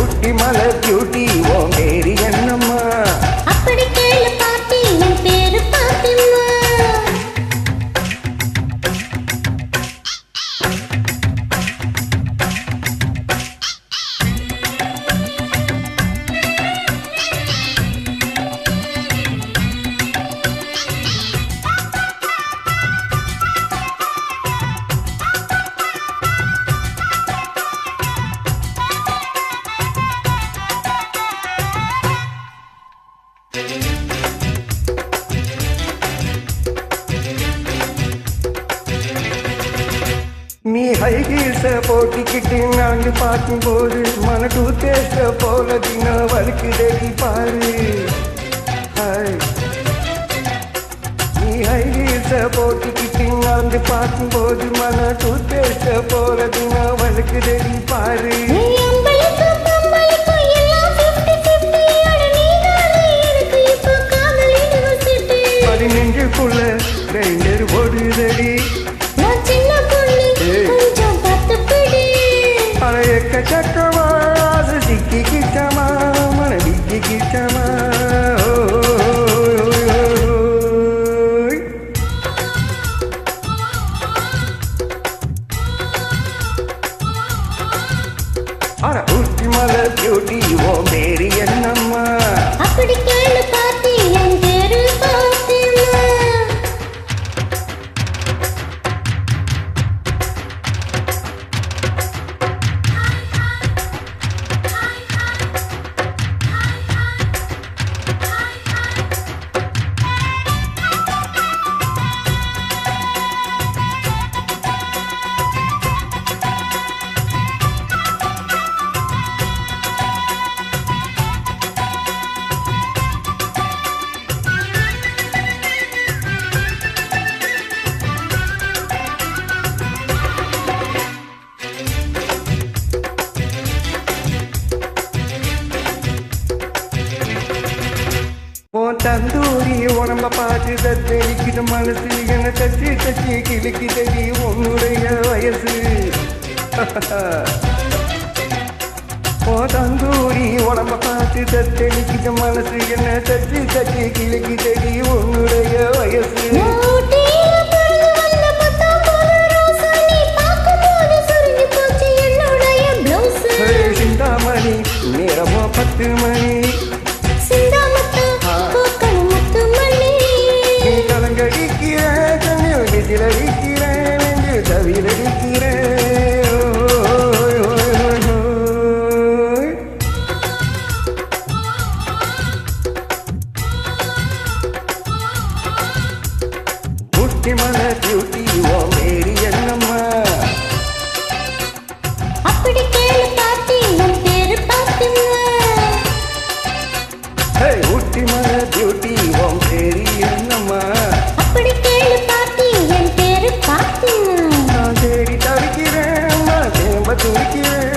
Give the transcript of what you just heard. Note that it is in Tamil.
ஊட்டி மலை ஜோட்டி உன் பேரு நீ ஹைகீஸ போட்டிக்கிட்டு நாங்க பார்க்கும்போது மன டூத்தேஸ்ட போல தினம் வலுக்குதடி பாரு. ஹாய். நீ ஹைகீஸ போட்டிக்கிட்டு நாங்க பார்க்கும்போது மன டூத்தேஸ்ட போல தினம் வலுக்குதடி பாரு. நீ அம்பளிக்கும் பம்பளிக்கும் எக்கச்சக்கமா அது சிக்கிக்கிட்டமா மன விக்கிக்கிட்டமா அட ஊட்டி மலர் பியூட்டி ஓ மேரி தந்தூரி உடம்ப பார்த்து தத்தளிக்கிற மனசு என்ன தச்சு தச்சு கிழக்கிதடி உன்னுடைய வயசு. ஓ தந்தூரி உடம்ப பார்த்து தத்தளிக்கிற மனசு என்ன தச்சு தச்சு கிழக்கிதடி உன்னுடைய வயசு. மன பியூட்டி ஓ மேரி என்னம்மா அப்படி கேளு பாட்டி உன் பேரு பாட்டுங்க ஹே ஊட்டி மன பியூட்டி உன் பேரு என்னம்மா அப்படி கேளு பாட்டி என் பேரு பாட்டுங்க நான் தேடி தவிக்கிறேன் திரும்ப துடிக்கிறேன்.